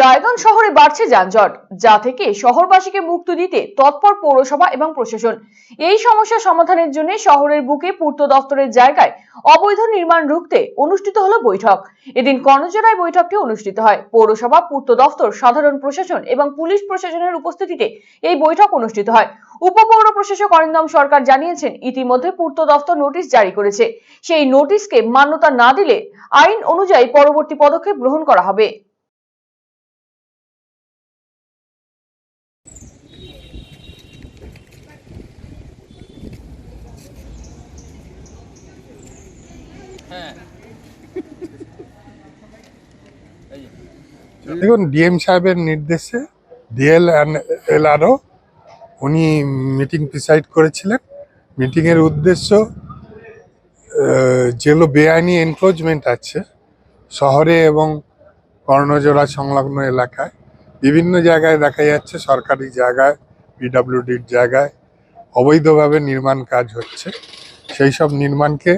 রায়গঞ্জ শহরে বাড়ছে যানজট, যা থেকে শহরবাসীকে মুক্তি দিতে তৎপর পৌরসভা এবং প্রশাসন। এই সমস্যা সমাধানের জন্য শহরের বুকে পূর্ত দফতরের জায়গায় অবৈধ নির্মাণ রুখতে অনুষ্ঠিত হলো বৈঠক। এদিন কর্ণজোড়ায় বৈঠকটি অনুষ্ঠিত হয়। পৌরসভা, পূর্ত দফতর, সাধারণ প্রশাসন এবং পুলিশ প্রশাসনের উপস্থিতিতে এই বৈঠক অনুষ্ঠিত হয়। উপপৌর প্রশাসক অরিন্দম সরকার জানিয়েছেন, ইতিমধ্যে পূর্ত দফতর নোটিশ জারি করেছে। সেই নোটিশকে মান্যতা না দিলে আইন অনুযায়ী পরবর্তী পদক্ষেপ গ্রহণ করা হবে। দেখুন ডিএম সাহেবের নির্দেশে ডিএল এলআরও উনি মিটিং প্রিসাইড করেছিলেন। মিটিংয়ের উদ্দেশ্য যেগুলো বেআইনি এনক্রোচমেন্ট আছে শহরে এবং কর্ণজোড়া সংলগ্ন এলাকায়। বিভিন্ন জায়গায় দেখা যাচ্ছে, সরকারি জায়গায় পিডাব্লিউডির জায়গায় অবৈধভাবে নির্মাণ কাজ হচ্ছে। সেই সব নির্মাণকে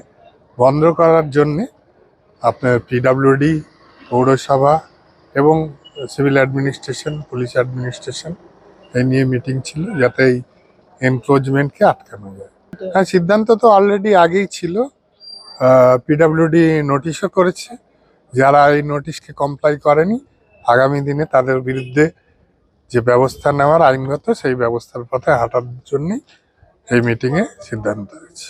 বন্ধ করার জন্যে আপনার পিডাব্লিউডি পৌরসভা এবং সিভিল অ্যাডমিনিস্ট্রেশন, পুলিশ অ্যাডমিনিস্ট্রেশন এই নিয়ে মিটিং ছিল যাতে এই এনক্রোচমেন্টকে আটকানো যায়। হ্যাঁ সিদ্ধান্ত তো অলরেডি আগেই ছিল। পিডাব্লিউডি নোটিশও করেছে। যারা এই নোটিশকে কমপ্লাই করেনি, আগামী দিনে তাদের বিরুদ্ধে যে ব্যবস্থা নেওয়ার আইনগত, সেই ব্যবস্থার পথে হাঁটার জন্যই এই মিটিংয়ে সিদ্ধান্ত হয়েছে।